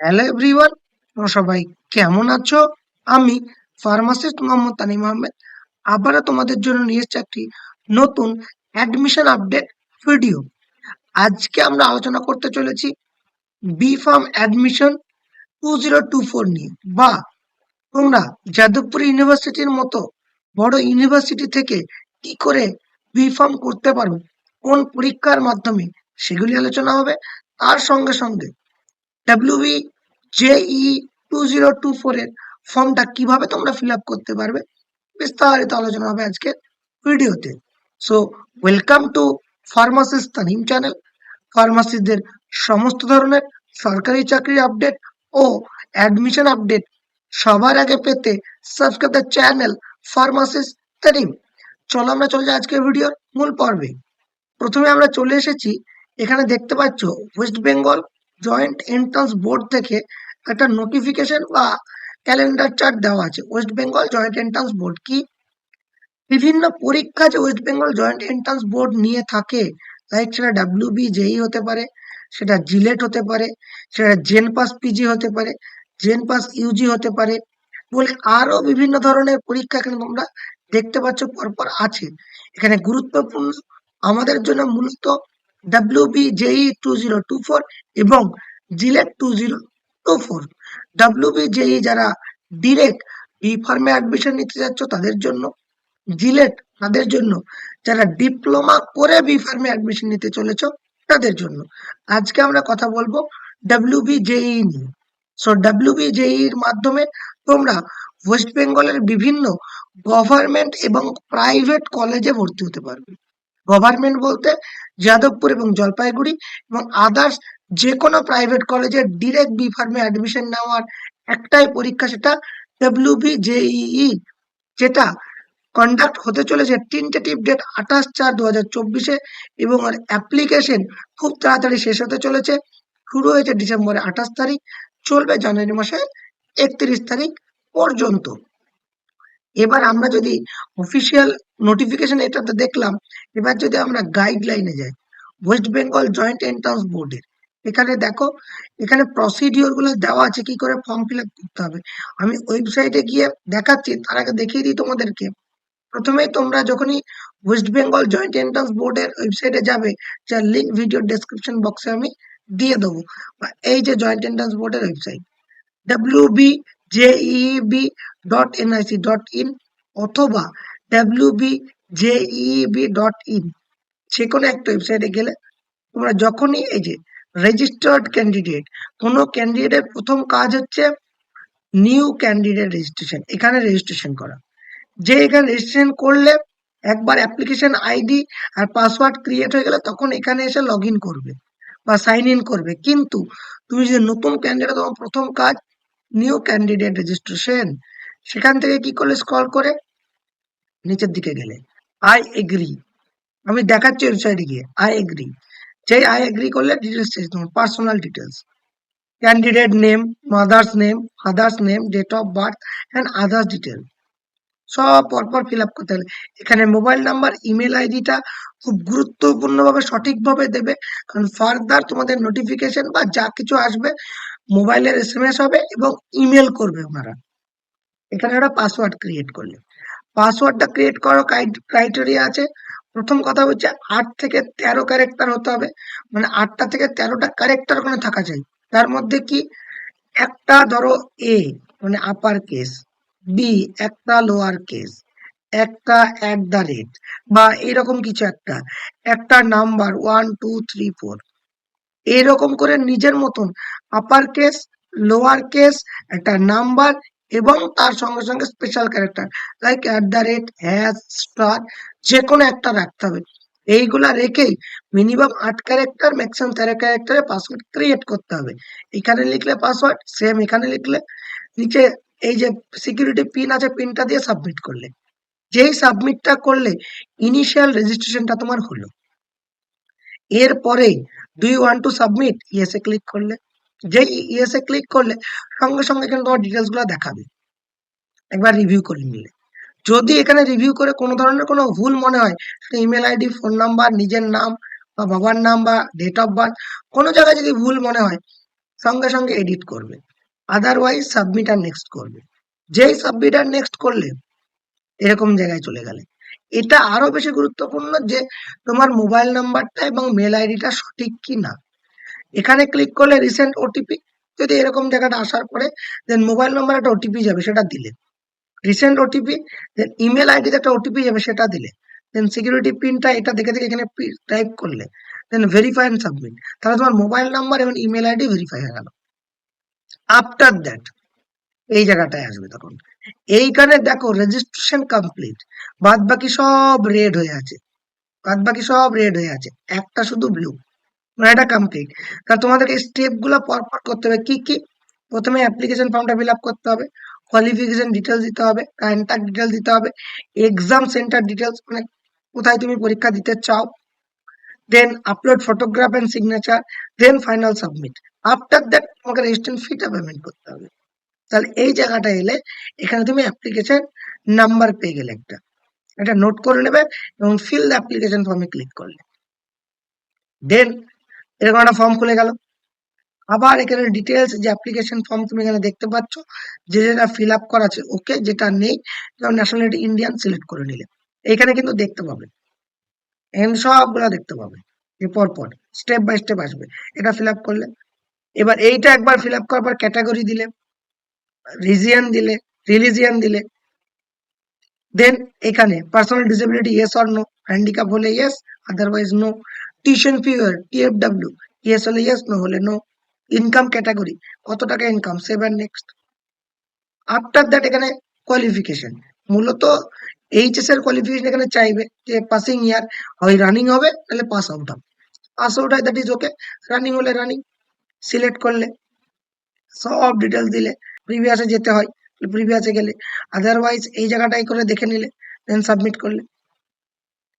Hello everyone তোমরা সবাই কেমন আছো? আমি ফার্মাসিস্ট মোহাম্মদ তানিম আহমেদ। আবারও তোমাদের জন্য নিয়ে এসেছি একটি নতুন অ্যাডমিশন আপডেট ভিডিও আজকে আমরা আলোচনা করতে চলেছি B pharm admission two zero two four নিয়ে। বা তোমরা যাদবপুর ইউনিভার্সিটির মতো বড় ইউনিভার্সিটি থেকে কি করে বি ফার্ম করতে পারো, কোন পরীক্ষার মাধ্যমে সেগুলি আলোচনা হবে, তার সঙ্গে সঙ্গে WB JE two zero two four এর ফর্মটা কীভাবে তোমরা ফিল আপ করতে পারবে? বিস্তারিত আলোচনা হবে আজকের ভিডিওতে। So welcome to pharmacist Tanim channel ফার্মাসিস্টদের সমস্ত ধরনের সরকারি চাকরির আপডেট ও অ্যাডমিশন আপডেট সবার আগে পেতে subscribe the channel pharmacist Tanim চলো আমরা চলে যাই আজকের ভিডিওর মূল পর্বে। প্রথমে আমরা চলে এসেছি, এখানে দেখতে পাচ্ছ West Bengal joint entrance board থেকে একটা নোটিফিকেশন বা ক্যালেন্ডার চার্ট দেওয়া আছে। West Bengal joint entrance board কি? বিভিন্ন পরীক্ষা যে West Bengal joint entrance board নিয়ে থাকে লাইক সেটা ডাব্লিউবি জেই হতে পারে, সেটা জিলেট হতে পারে, সেটা জেন পাস পিজি হতে পারে জেন পাস ইউজি হতে পারে, বলে আরও বিভিন্ন ধরনের পরীক্ষা এখানে তোমরা দেখতে পাচ্ছ, পরপর আছে। এখানে গুরুত্বপূর্ণ, আমাদের জন্য মূলত WB JE two zero two four এবং JELET two zero two four WB JE যারা ডিরেক্ট বি ফার্মে অ্যাডমিশন নিতে যাচ্ছ তাদের জন্য জিলেট তাদের জন্য, যারা ডিপ্লোমা করে বি ফার্মে অ্যাডমিশন নিতে চলেছ তাদের জন্য। আজকে আমরা কথা বলব ডাব্লিউবি জেই নিয়ে। সো ডাব্লিউবি জেই এর মাধ্যমে তোমরা ওয়েস্ট বেঙ্গলের বিভিন্ন গভর্নমেন্ট এবং প্রাইভেট কলেজে ভর্তি হতে পারবে। গভর্নমেন্ট বলতে যাদবপুর এবং জলপাইগুড়ি এবং আদার্স যে কোনো প্রাইভেট কলেজে ডিরেক্ট বি ফার্মে অ্যাডমিশন নেওয়ার একটাই পরীক্ষা সেটা ডাব্লিউবি জেইই যেটা কন্ডাক্ট হতে চলেছে টেন্টেটিভ ডেট আঠাশ চার দু হাজার চব্বিশে এবং আর অ্যাপ্লিকেশন খুব তাড়াতাড়ি শেষ হতে চলেছে। শুরু হয়েছে ডিসেম্বরের আঠাশ তারিখ, চলবে জানুয়ারি মাসের একত্রিশ তারিখ পর্যন্ত। এবার আমরা যদি অফিসিয়াল নোটিফিকেশন এটাতে দেখলাম, এবার যদি আমরা গাইডলাইনে যাই ওয়েস্ট বেঙ্গল জয়েন্ট এন্ট্রান্স বোর্ডের এখানে দেখো, এখানে প্রসিডিওরগুলো দেওয়া আছে, কি করে ফর্ম ফিল করতে হবে। আমি ওয়েবসাইটে গিয়ে দেখাচ্ছি, তার আগে দেখিয়ে দিই তোমাদেরকে। প্রথমেই তোমরা যখনই ওয়েস্ট বেঙ্গল জয়েন্ট এন্ট্রান্স বোর্ডের ওয়েবসাইটে যাবে, যার লিঙ্ক ভিডিও ডেসক্রিপশন বক্সে আমি দিয়ে দেবো। এই যে জয়েন্ট এন্ট্রান্স বোর্ডের website W B JEB dot NIC dot in অথবা W B JEB dot in যে কোনো একটা ওয়েবসাইটে গেলে তোমরা যখনই এই যে রেজিস্টার্ড ক্যান্ডিডেট কোনো ক্যান্ডিডেটের প্রথম কাজ হচ্ছে নিউ ক্যান্ডিডেট রেজিস্ট্রেশন এখানে রেজিস্ট্রেশন করা। যে এখানে রেজিস্ট্রেশন করলে একবার অ্যাপ্লিকেশন আইডি আর পাসওয়ার্ড ক্রিয়েট হয়ে গেলে তখন এখানে এসে লগ করবে বা সাইন ইন করবে। কিন্তু তুমি যদি নতুন ক্যান্ডিডেট তোমার প্রথম কাজ নিউ ক্যান্ডিডেট রেজিস্ট্রেশন সেখান থেকে কি করলে স্ক্রল করে? নিচের দিকে গেলে। আই এগ্রি আমি দেখাচ্ছি ওয়েবসাইটে গিয়ে। আই এগ্রি যেই আই এগ্রি করলে details change personal details candidate name mother's name father's name date of birth and others detail সব পরপর ফিল আপ করতে হবে এখানে মোবাইল নাম্বার ইমেল আইডিটা খুব গুরুত্বপূর্ণভাবে সঠিকভাবে দেবে। কারণ ফার্দার তোমাদের নোটিফিকেশন বা যা কিছু আসবে মোবাইলের এস হবে এবং ইমেল করবে ওনারা। এখানে একটা পাসওয়ার্ড ক্রিয়েট করলে পাসওয়ার্ডটা ক্রিয়েট করার ক্রাইটেরিয়া আছে। প্রথম কথা হচ্ছে, আট থেকে তেরো ক্যারেক্টার হতে হবে। মানে আটটা থেকে তেরোটা ক্যারেক্টার ওখানে থাকা চাই তার মধ্যে কি? একটা ধরো এ মানে আপার কেস বি একটা লোয়ার কেস একটা অ্যাট দ্য রেট বা এরকম কিছু একটা একটা number one two three four এরকম করে নিজের মতন আপার কেস লোয়ার কেস একটা নাম্বার এবং তার সঙ্গে সঙ্গে special character like at the rate hash star যে কোনো একটা রাখতে হবে। এইগুলা রেখেই মিনিমাম আট ক্যারেক্টার ম্যাক্সিমাম তেরো ক্যারেক্টারে পাসওয়ার্ড ক্রিয়েট করতে হবে। এখানে লিখলে পাসওয়ার্ড সেম এখানে লিখলে নিচে এই যে সিকিউরিটি পিন আছে পিনটা দিয়ে সাবমিট করলে। যেই সাবমিটটা করলে ইনিশিয়াল রেজিস্ট্রেশনটা তোমার হলো। এরপরে do you want to submit ইয়েসে click করলে। যেই ইয়েসে ক্লিক করলে সঙ্গে সঙ্গে এখানে তোমার ডিটেলসগুলো দেখাবে। একবার রিভিউ করে নিলে। যদি এখানে রিভিউ করে কোনো ধরনের কোনো ভুল মনে হয় ইমেল আইডি ফোন নাম্বার নিজের নাম বা বাবার নাম বা ডেট অফ বার্থ কোনো জায়গায় যদি ভুল মনে হয়, সঙ্গে সঙ্গে এডিট করবে। আদারওয়াইজ সাবমিট আর নেক্সট করবে। যেই সাবমিট আর নেক্সট করলে, এরকম জায়গায় চলে গেলে। এটা আরও বেশি গুরুত্বপূর্ণ যে তোমার মোবাইল নাম্বারটা এবং মেল আইডিটা সঠিক কি না এখানে ক্লিক করলে রিসেন্ট ওটিপি যদি এরকম জায়গাটা আসার পরে দেন মোবাইল নাম্বার একটা ওটিপি যাবে, সেটা দিলে। রিসেন্ট ওটিপি দেন ইমেল আইডিতে একটা ওটিপি যাবে, সেটা দিলে। দেন সিকিউরিটি পিনটা এটা দেখে দেখে এখানে টাইপ করলে। দেন ভেরিফাই অ্যান্ড সাবমিট তাহলে তোমার মোবাইল নাম্বার এবং ইমেল আইডি ভেরিফাই হয়ে গেল। আফটার দ্যাট এই জায়গাটায় আসবে তখন। এইখানে দেখো রেজিস্ট্রেশন কমপ্লিট বাদ বাকি সব রেড হয়ে আছে। বাদ বাকি সব রেড হয়ে আছে। একটা শুধু ব্লু মানে এটা কমপ্লিট তাহলে তোমাদেরকে স্টেপগুলো পরপর করতে হবে। কি কি? প্রথমে অ্যাপ্লিকেশন ফর্মটা ফিল আপ করতে হবে। কোয়ালিফিকেশন ডিটেলস দিতে হবে। কন্ট্যাক্ট ডিটেলস দিতে হবে। এক্সাম সেন্টার ডিটেলস মানে কোথায় তুমি পরীক্ষা দিতে চাও। Then upload photograph and signature then final submit after that তোমাকে রেজিস্ট্রেশন ফিটা পেমেন্ট করতে হবে। তাহলে এই জায়গাটা এলে এখানে তুমি অ্যাপ্লিকেশন নাম্বার পেয়ে গেলে একটা। এটা নোট করে নেবে এবং ফিল দ্য অ্যাপ্লিকেশন ফর্মে ক্লিক করলে। দেন এরকম একটা ফর্ম খুলে গেল। আবার এখানে ডিটেলস যে অ্যাপ্লিকেশন ফর্ম তুমি এখানে দেখতে পাচ্ছ, যে যেটা ফিল আপ করা আছে ওকে যেটা নেই, যেমন ন্যাশনালিটি ইন্ডিয়ান সিলেক্ট করে নিলে। এখানে কিন্তু দেখতে পাবে। এখানে সবগুলো দেখতে পাবে। যে পর স্টেপ বাই স্টেপ আসবে। এটা ফিল আপ করলে। এবার এইটা একবার ফিল আপ করার পর ক্যাটাগরি দিলে রিজিয়ান দিলে রিলিজিয়ান দিলে। দেন এখানে personal disability yes or no handicap হলে yes otherwise no tuition fee TFW yes হলে ইয়েস নো হলে নো ইনকাম ক্যাটাগরি কত টাকা income save and next after that এখানে কোয়ালিফিকেশন মূলত এইচএস এর কোয়ালিফিকেশন এখানে চাইবে যে পাসিং ইয়ার হয় রানিং হবে, তাহলে পাস আউট হবে। পাস আউট হয় দ্যাট ইজ ওকে রানিং হলে রানিং সিলেক্ট করলে, সব ডিটেলস দিলে প্রিভিয়াসে যেতে হয় প্রিভিয়াসে গেলে। আদারওয়াইজ এই জায়গাটাই করে দেখে নিলে দেন সাবমিট করলে।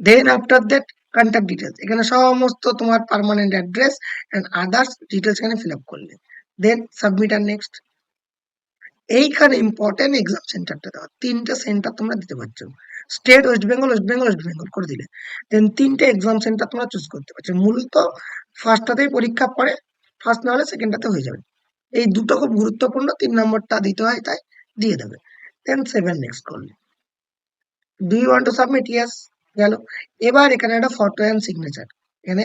Then after that contact details এখানে সমস্ত তোমার permanent address and others details এখানে ফিল আপ করলে। দেন সাবমিট আর নেক্সট এইখানে ইম্পর্টেন্ট এক্সাম সেন্টারটা দেওয়া। তিনটা সেন্টার তোমরা দিতে পারছ। State West Bengal West Bengal West Bengal করে দিলে। দেন তিনটে এক্সাম সেন্টার তোমরা চুজ করতে পারছ। মূলত ফার্স্টটাতেই পরীক্ষা পড়ে। ফার্স্ট না হলে সেকেন্ডটাতে হয়ে যাবে। এই দুটো খুব গুরুত্বপূর্ণ। তিন নম্বরটা দিতে হয়, তাই দিয়ে দেবে। দেন সেভেন নেক্সট করলে। Do you want to submit yes গেল। এবার এখানে একটা ফটো অ্যান্ড সিগনেচার এখানে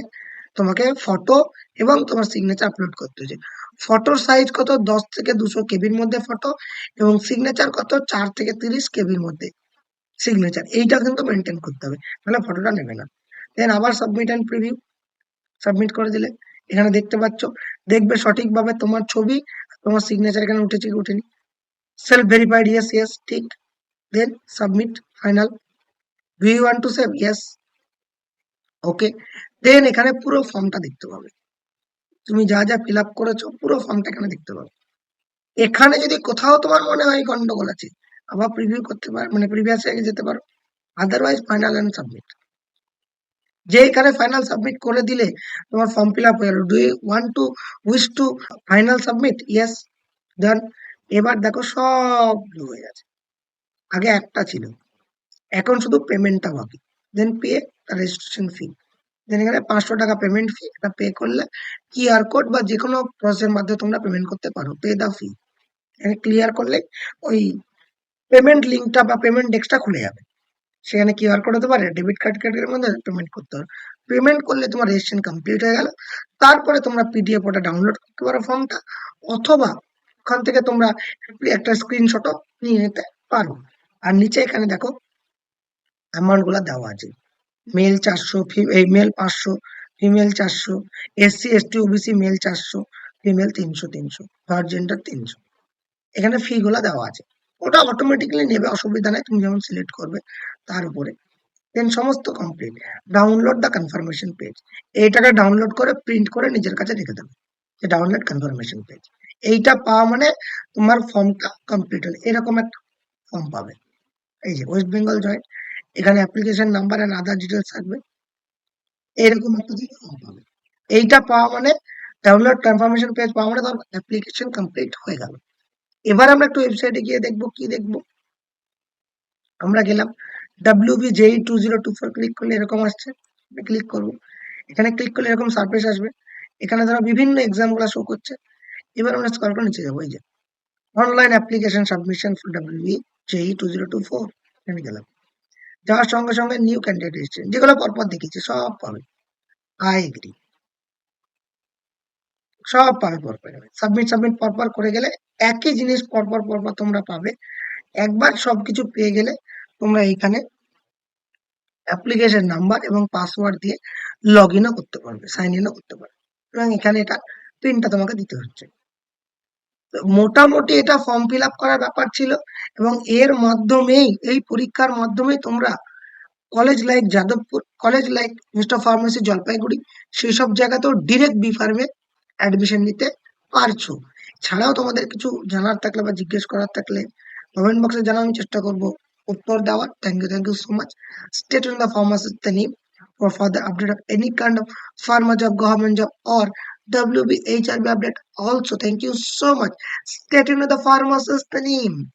তোমাকে ফটো এবং তোমার সিগনেচার আপলোড করতে হচ্ছে। ফটোর সাইজ কত? দশ থেকে দুশো কেবির মধ্যে ফটো এবং সিগনেচার কত? চার থেকে তিরিশ কেবির মধ্যে সিগনেচার এইটা কিন্তু মেনটেন করতে হবে। তাহলে ফটোটা নেবে না। দেন আবার সাবমিট অ্যান্ড প্রিভিউ সাবমিট করে দিলে। এখানে দেখতে পাচ্ছ। দেখবে সঠিকভাবে তোমার ছবি, তোমার সিগনেচার এখানে উঠেছে কি উঠেনি। সেলফ ভেরিফাইড ইয়েস ইয়েস ঠিক। Then submit final do you want to save yes okay then এখানে পুরো ফর্মটা দেখতে পাবে। তুমি যা যা ফিল আপ করেছ, পুরো ফর্মটা এখানে দেখতে পাবে। এখানে যদি কোথাও তোমার মনে হয় গন্ডগোল আছে, আবার প্রিভিউ করতে পারো মানে প্রিভিয়াস আগে যেতে পারো। আদারওয়াইজ ফাইনাল এন্ড সাবমিট যে এখানে ফাইনাল সাবমিট করে দিলে তোমার ফর্ম ফিল আপ হয়ে গেল। Do you want to wish to final submit yes then এবার দেখো সব হয়ে গেছে। আগে একটা ছিল। এখন শুধু পেমেন্টটা বাকি দেন পে রেজিস্ট্রেশন ফি দেন এখানে পাঁচশো টাকা পেমেন্ট ফি এটা পে করলে কিউআর কোড বা যে কোনো প্রসেসের মাধ্যমে তোমরা পেমেন্ট করতে পারো। পে দা ফি এখানে ক্লিয়ার করলে ওই পেমেন্ট লিঙ্কটা বা পেমেন্ট ডেস্কটা খুলে যাবে। সেখানে কিউআর কোড হতে পারে ডেবিট কার্ড কার্ডের মধ্যে পেমেন্ট করতে হবে। পেমেন্ট করলে তোমার রেজিস্ট্রেশন কমপ্লিট হয়ে গেল। তারপরে তোমরা পিডিএফ ওটা ডাউনলোড করতে পারো ফর্মটা অথবা ওখান থেকে তোমরা একটা স্ক্রিনশটও নিয়ে নিতে পারো। আর নিচে এখানে দেখো অ্যামাউন্টগুলা দেওয়া আছে। মেল চারশো এই মেল পাঁচশো ফিমেল চারশো এসসি এসটি ওবিসি মেল চারশো ফিমেল তিনশো তিনশো থার্ড জেন্ডার তিনশো। এখানে ফি গুলা দেওয়া আছে। ওটা অটোমেটিক্যালি নেবে, অসুবিধা নেই, তুমি যেমন সিলেক্ট করবে তার উপরে। দেন সমস্ত complete download the confirmation page এইটাকে ডাউনলোড করে প্রিন্ট করে নিজের কাছে রেখে দেবে। যে ডাউনলোড কনফার্মেশন পেজ এইটা পাওয়া মানে তোমার ফর্মটা কমপ্লিট হলে। এরকম একটা ফর্ম পাবে। এই যে ওয়েস্ট বেঙ্গল জয়েন্ট এখানে application number and other details থাকবে। এরকম একটা ফর্ম পাবে এইটা পাওয়া মানে ডাউনলোড কনফার্মেশন পেজ পাওয়া মানে তোমার অ্যাপ্লিকেশন কমপ্লিট হয়ে গেল। এবার আমরা একটু ওয়েবসাইটে গিয়ে দেখব, কি দেখব? আমরা গেলাম W B JE two zero two four click করলে এরকম আসছে। ক্লিক করব। এখানে ক্লিক করলে এরকম সার্ফেস আসবে। এখানে ধরো বিভিন্ন এক্সামগুলা শো করছে। এবার আমরা স্কল করে নিচে যাব, এই যে। Online application submission for WB JE two zero two four এখানে গেলাম। যাওয়ার সঙ্গে সঙ্গে নিউ ক্যান্ডিডেট যেগুলো পরপর দেখেছি, সব পাবে। আই এগ্রি সব পাবে পরপর। সাবমিট সাবমিট পরপর করে গেলে একই জিনিস পরপর পরপর তোমরা পাবে। একবার সবকিছু পেয়ে গেলে তোমরা এইখানে অ্যাপ্লিকেশন নাম্বার এবং পাসওয়ার্ড দিয়ে লগ ইনও করতে পারবে সাইন ইনও করতে পারবে। এবং এখানে এটা পিনটা তোমাকে দিতে হচ্ছে। মোটামুটি এটা ফর্ম ফিল আপ করার ব্যাপার ছিল এবং এর মাধ্যমেই, এই পরীক্ষার মাধ্যমেই তোমরা college like Jadavpur college like mister pharmacy Jalpaiguri, সেই সব জায়গাতেও ডিরেক্ট বি ফার্মে অ্যাডমিশন নিতে পারছ। ছাড়াও তোমাদের কিছু জানার থাকলে বা জিজ্ঞেস করার থাকলে কমেন্ট বক্সে জানানোর চেষ্টা করব। উত্তর দেওয়ার। Thank you thank you so much state in the pharmacist name for further update of any kind of pharma job, government job or WB HRB update. Also thank you so much. Stay tuned with the pharmacist name